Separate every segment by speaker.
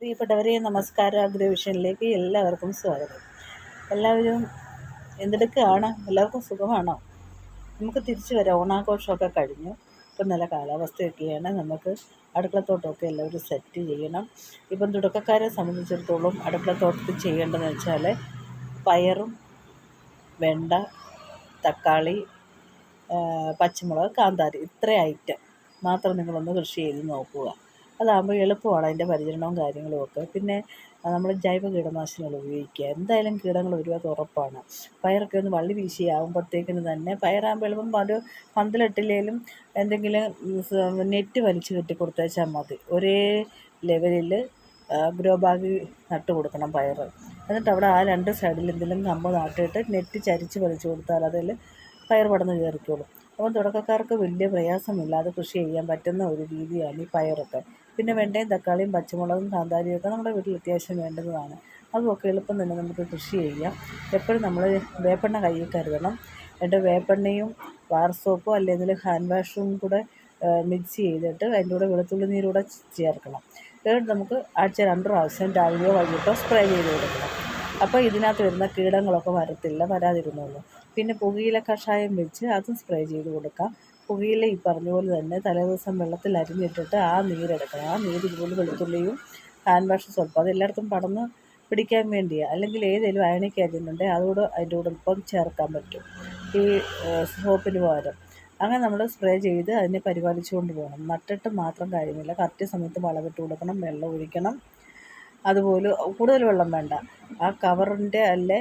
Speaker 1: പ്രിയപ്പെട്ടവരെ നമസ്കാരം. അഗ്രവിഷനിലേക്ക് എല്ലാവർക്കും സ്വാഗതം. എല്ലാവരും എന്തെടുക്കുകയാണ്? എല്ലാവർക്കും സുഖമാണോ? നമുക്ക് തിരിച്ചു വരാം. ഓണാഘോഷമൊക്കെ കഴിഞ്ഞു. ഇപ്പം നല്ല കാലാവസ്ഥയൊക്കെയാണ്. നമുക്ക് അടുക്കളത്തോട്ടമൊക്കെ എല്ലാവരും സെറ്റ് ചെയ്യണം. ഇപ്പം തുടക്കക്കാരെ സംബന്ധിച്ചിടത്തോളം അടുക്കളത്തോട്ടത്തിൽ ചെയ്യേണ്ടതെന്ന് വെച്ചാൽ പയറും വെണ്ട തക്കാളി പച്ചമുളക് കാന്താരി ഇത്ര ഐറ്റം മാത്രം നിങ്ങളൊന്ന് കൃഷി ചെയ്ത് നോക്കുക. അതാകുമ്പോൾ എളുപ്പമാണ് അതിന്റെ പരിചരണവും കാര്യങ്ങളും ഒക്കെ. പിന്നെ നമ്മൾ ജൈവ കീടനാശിനികൾ ഉപയോഗിക്കുക. എന്തായാലും കീടങ്ങൾ ഒരുപാട് ഉറപ്പാണ്. പയറൊക്കെ ഒന്ന് വള്ളി വീശിയാകുമ്പോഴത്തേക്കിന് തന്നെ പയറാകുമ്പോൾ എളുപ്പം അത് പന്തലിട്ടില്ലെങ്കിലും എന്തെങ്കിലും നെറ്റ് വലിച്ചു കെട്ടി കൊടുത്തേച്ചാൽ മതി. ഒരേ ലെവലിൽ ഗ്രോ ബാഗ് നട്ട് കൊടുക്കണം പയർ എന്നിട്ട് അവിടെ ആ രണ്ട് സൈഡിൽ എന്തെങ്കിലും കമ്പ് നാട്ടിയിട്ട് നെറ്റ് ചരിച്ച് വലിച്ചു കൊടുത്താൽ അതിൽ പയർ പടന്ന് കയറിക്കോളും. അപ്പം തുടക്കക്കാർക്ക് വലിയ പ്രയാസമില്ലാതെ കൃഷി ചെയ്യാൻ പറ്റുന്ന ഒരു രീതിയാണ് ഈ പയറൊക്കെ. പിന്നെ വെണ്ടയും തക്കാളിയും പച്ചമുളകും കാന്താരിയും ഒക്കെ നമ്മുടെ വീട്ടിൽ അത്യാവശ്യം വേണ്ടുന്നതാണ് അതുമൊക്കെ എളുപ്പം തന്നെ നമുക്ക് കൃഷി ചെയ്യാം. എപ്പോഴും നമ്മൾ വേപ്പെണ്ണ കയ്യിൽ കരുതണം. എന്നിട്ട് വേപ്പെണ്ണയും ബാർ സോപ്പോ അല്ലെങ്കിൽ ഹാൻഡ് വാഷും കൂടെ മിക്സ് ചെയ്തിട്ട് അതിന്റെ കൂടെ വെളുത്തുള്ളി നീരൂടെ ചേർക്കണം. എന്നിട്ട് നമുക്ക് ആഴ്ച രണ്ട് പ്രാവശ്യം രാവിലെയോ വൈകിട്ടോ സ്പ്രേ ചെയ്ത് കൊടുക്കണം. അപ്പോൾ ഇതിനകത്ത് വരുന്ന കീടങ്ങളൊക്കെ വരത്തില്ല വരാതിരുന്നുള്ളൂ. പിന്നെ പുകയില കഷായം വെച്ച് അതും സ്പ്രേ ചെയ്ത് കൊടുക്കാം. പുകയില ഈ പറഞ്ഞ പോലെ തന്നെ തലേദിവസം വെള്ളത്തിൽ അരിഞ്ഞിട്ടിട്ട് ആ നീരെടുക്കണം. ആ നീര് ഇതുപോലെ വെളുത്തുള്ളിയും ഹാൻഡ് വാഷ് സ്വല്പം. അതെല്ലായിടത്തും പടന്ന് പിടിക്കാൻ വേണ്ടിയാണ് അല്ലെങ്കിൽ ഏതെങ്കിലും അയണിക്ക് അരിഞ്ഞിട്ടുണ്ടെങ്കിൽ അതുകൂടെ അതിന്റെ കൂടെ ഇപ്പം ചേർക്കാൻ പറ്റും. ഈ സോപ്പിന് പകരം. അങ്ങനെ നമ്മൾ സ്പ്രേ ചെയ്ത് അതിനെ പരിപാലിച്ചുകൊണ്ട് പോകണം. നട്ടിട്ട് മാത്രം കാര്യമില്ല. കറക്റ്റ് സമയത്ത് വളമിട്ട് കൊടുക്കണം. വെള്ളം ഒഴിക്കണം. അതുപോലെ കൂടുതൽ വെള്ളം വേണ്ട. ആ കവറിന്റെ അല്ലെ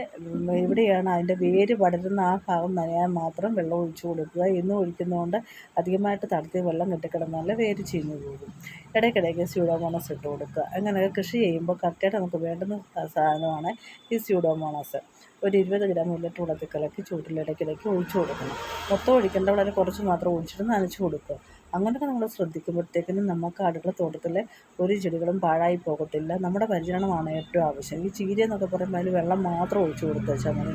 Speaker 1: എവിടെയാണ് അതിന്റെ വേര് പടരുന്ന ആ ഭാഗം നനയാൻ മാത്രം വെള്ളം ഒഴിച്ചു കൊടുക്കുക. എന്നും ഒഴിക്കുന്നതുകൊണ്ട് അധികമായിട്ട് തളർത്തിയ വെള്ളം കെട്ടിക്കിടന്നാൽ വേര് ചീഞ്ഞു പോകും. ഇടയ്ക്കിടയ്ക്ക് സ്യൂഡോമോണസ് ഇട്ട് കൊടുക്കുക. അങ്ങനെയൊക്കെ കൃഷി ചെയ്യുമ്പോൾ കറക്റ്റായിട്ട് നമുക്ക് വേണ്ടുന്ന സാധനമാണ് ഈ സ്യൂഡോമോണസ്. ഒരു ഇരുപത് ഗ്രാം ഉള്ളിട്ട് വെള്ളത്തിൽ കലക്കി ഒഴിച്ചു കൊടുക്കണം. മൊത്തം ഒഴിക്കേണ്ട വളരെ കുറച്ച് മാത്രം ഒഴിച്ചിട്ട് നനച്ചു കൊടുക്കുക. അങ്ങനെയൊക്കെ നമ്മൾ ശ്രദ്ധിക്കുമ്പോഴത്തേക്കിനും നമുക്ക് അടുക്കള തോട്ടത്തിൽ ഒരു ചെടികളും പാഴായി പോകത്തില്ല. നമ്മുടെ പരിചരണമാണ് ഏറ്റവും ആവശ്യം. ഈ ചീര എന്നൊക്കെ പറയുമ്പോൾ അതിൽ വെള്ളം മാത്രം ഒഴിച്ചു കൊടുത്തേച്ചാൽ മതി.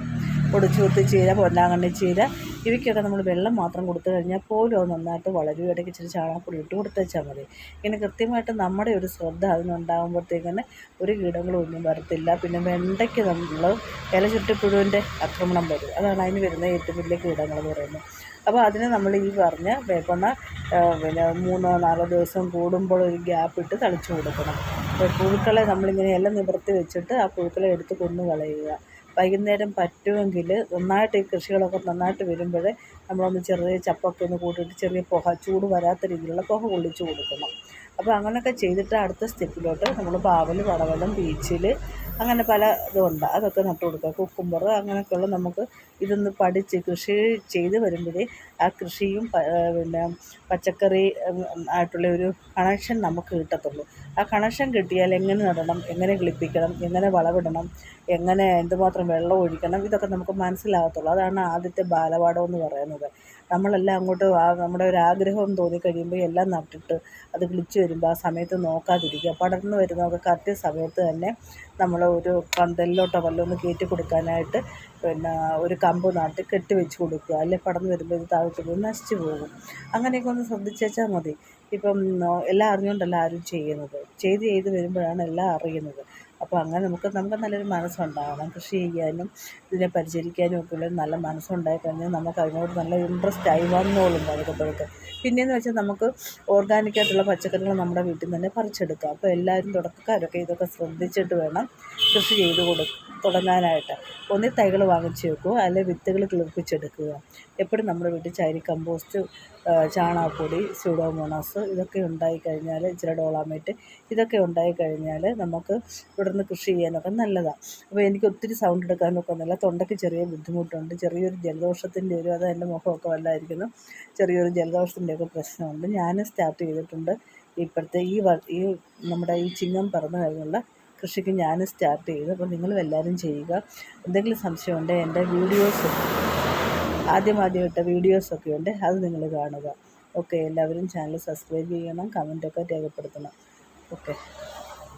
Speaker 1: ഒടിച്ചു കൊടുത്ത് ചീര പൊന്നാങ്കണ്ണി ചീര ഇവയ്ക്കൊക്കെ നമ്മൾ വെള്ളം മാത്രം കൊടുത്തു കഴിഞ്ഞാൽ പോലും അത് നന്നായിട്ട് വളരും. ഇടയ്ക്ക് ഇച്ചിരി ചാണകപ്പൊടി ഇട്ട് കൊടുത്തേച്ചാൽ മതി. ഇങ്ങനെ കൃത്യമായിട്ട് നമ്മുടെ ഒരു ശ്രദ്ധ അതിനുണ്ടാകുമ്പോഴത്തേക്കിന് ഒരു കീടങ്ങളും ഒന്നും വരത്തില്ല. പിന്നെ വെണ്ടയ്ക്ക് നമ്മൾ ഇല ചുറ്റപ്പുഴുവിന്റെ ആക്രമണം വരും. അതാണ് അതിന് വരുന്ന ഏറ്റവും വലിയ കീടങ്ങൾ എന്ന് പറയുന്നത്. അപ്പോൾ അതിന് നമ്മൾ ഈ പറഞ്ഞ വേപ്പണ്ണ പിന്നെ മൂന്നോ നാലോ ദിവസം കൂടുമ്പോൾ ഒരു ഗ്യാപ്പ് ഇട്ട് തളിച്ചു കൊടുക്കണം. പുഴുക്കളെ നമ്മളിങ്ങനെ എല്ലാം നിവർത്തി വെച്ചിട്ട് ആ പുഴുക്കളെ എടുത്ത് കൊന്നു കളയുക വൈകുന്നേരം പറ്റുമെങ്കിൽ നന്നായിട്ട് ഈ കൃഷികളൊക്കെ നന്നായിട്ട് വരുമ്പോൾ നമ്മളൊന്ന് ചെറിയ ചപ്പൊക്കെ ഒന്ന് കൂട്ടിയിട്ട് ചെറിയ പുക ചൂട് വരാത്ത രീതിയിലുള്ള പുക കൊള്ളിച്ച് കൊടുക്കണം. അപ്പോൾ അങ്ങനെയൊക്കെ ചെയ്തിട്ട് അടുത്ത സ്റ്റെപ്പിലോട്ട് നമ്മൾ പാവൽ പടവലം ബീച്ചിൽ അങ്ങനെ പല ഇതുണ്ട്. അതൊക്കെ നട്ടു കൊടുക്കുക. കുക്കുംബർ അങ്ങനെയൊക്കെയുള്ള നമുക്ക് ഇതൊന്ന് പഠിച്ച് കൃഷി ചെയ്ത് വരുമ്പോഴേ ആ കൃഷിയും പിന്നെ പച്ചക്കറി ആയിട്ടുള്ള ഒരു കണക്ഷൻ നമുക്ക് കിട്ടത്തുള്ളൂ. ആ കണക്ഷൻ കിട്ടിയാൽ എങ്ങനെ നടണം എങ്ങനെ കിളിപ്പിക്കണം എങ്ങനെ വളവിടണം എങ്ങനെ എന്തുമാത്രം വെള്ളം ഒഴിക്കണം ഇതൊക്കെ നമുക്ക് മനസ്സിലാകത്തുള്ളൂ. അതാണ് ആദ്യത്തെ ബാലപാഠം എന്ന് പറയുന്നത്. നമ്മളെല്ലാം അങ്ങോട്ട് നമ്മുടെ ഒരു ആഗ്രഹം തോന്നിക്കഴിയുമ്പോൾ എല്ലാം നട്ടിട്ട് അത് കിളിച്ച് വരുമ്പോൾ ആ സമയത്ത് നോക്കാതിരിക്കുക. പടർന്ന് വരുന്നതൊക്കെ കറക്റ്റ് സമയത്ത് തന്നെ നമ്മൾ ഒരു പന്തലിലോട്ടോ വല്ലതും ഒന്ന് കയറ്റി കൊടുക്കാനായിട്ട് പിന്നെ ഒരു കമ്പ് നാട്ടി കെട്ടി വെച്ച് കൊടുക്കുക. അല്ലെ പടർന്ന് വരുമ്പോൾ ഇത് താഴോട്ട് പോയി നശിച്ചു പോകും. അങ്ങനെയൊക്കെ ഒന്ന് ശ്രദ്ധിച്ചേച്ചാൽ മതി. ഇപ്പം എല്ലാം അറിഞ്ഞുകൊണ്ടല്ല ആരും ചെയ്യുന്നത്. ചെയ്ത് ചെയ്ത് വരുമ്പോഴാണ് എല്ലാം അറിയുന്നത്. അപ്പോൾ അങ്ങനെ നമുക്ക് നമുക്ക് നല്ലൊരു മനസ്സുണ്ടാകണം കൃഷി ചെയ്യാനും ഇതിനെ പരിചരിക്കാനും ഒക്കെ ഉള്ള നല്ല മനസ്സുണ്ടായി കഴിഞ്ഞാൽ നമുക്ക് അതിനോട് നല്ല ഇൻട്രസ്റ്റ് ആയി വന്നോളും പതുക്കെ പിന്നെയെന്ന് വെച്ചാൽ നമുക്ക് ഓർഗാനിക്കായിട്ടുള്ള പച്ചക്കറികൾ നമ്മുടെ വീട്ടിൽ തന്നെ പറിച്ചെടുക്കാം. അപ്പോൾ എല്ലാവരും തുടക്കക്കാരൊക്കെ ഇതൊക്കെ ശ്രദ്ധിച്ചിട്ട് വേണം കൃഷി ചെയ്ത് കൊടുക്കുക തുടങ്ങാനായിട്ട്. ഒന്നി തൈകൾ വാങ്ങിച്ച് വെക്കുക അല്ലെങ്കിൽ വിത്തുകൾ കിളിർപ്പിച്ചെടുക്കുക എപ്പോഴും നമ്മുടെ വീട്ടിൽ ചൈരി കമ്പോസ്റ്റ് ചാണകപ്പൊടി സ്യൂഡോമോണാസ് ഇതൊക്കെ ഉണ്ടായിക്കഴിഞ്ഞാൽ ഇച്ചിരി ഡോളാമേറ്റ് ഇതൊക്കെ ഉണ്ടായിക്കഴിഞ്ഞാൽ നമുക്ക് ഇവിടുന്ന് കൃഷി ചെയ്യാനൊക്കെ നല്ലതാണ് അപ്പോൾ എനിക്ക് ഒത്തിരി സൗണ്ട് എടുക്കാനൊക്കെ നല്ല തൊണ്ടയ്ക്ക് ചെറിയ ബുദ്ധിമുട്ടുണ്ട്. ചെറിയൊരു ജലദോഷത്തിന്റെ ഒരു അത് എന്റെ മുഖമൊക്കെ വല്ലായിരിക്കുന്നു. ചെറിയൊരു ജലദോഷത്തിന്റെയൊക്കെ പ്രശ്നമുണ്ട്. ഞാൻ സ്റ്റാർട്ട് ചെയ്തിട്ടുണ്ട്. ഇപ്പോഴത്തെ ഈ ഈ നമ്മുടെ ഈ ചിങ്ങം പറഞ്ഞു കഴിഞ്ഞുള്ള കൃഷിക്ക് ഞാൻ സ്റ്റാർട്ട് ചെയ്തു. അപ്പോൾ നിങ്ങളും എല്ലാവരും ചെയ്യുക. എന്തെങ്കിലും സംശയമുണ്ടെങ്കിൽ എന്റെ വീഡിയോസ് ആദ്യമാദ്യമായിട്ട് വീഡിയോസൊക്കെ ഉണ്ട്. അത് നിങ്ങൾ കാണുക. ഓക്കെ എല്ലാവരും ചാനൽ സബ്സ്ക്രൈബ് ചെയ്യണം. കമന്റൊക്കെ രേഖപ്പെടുത്തണം. ഓക്കെ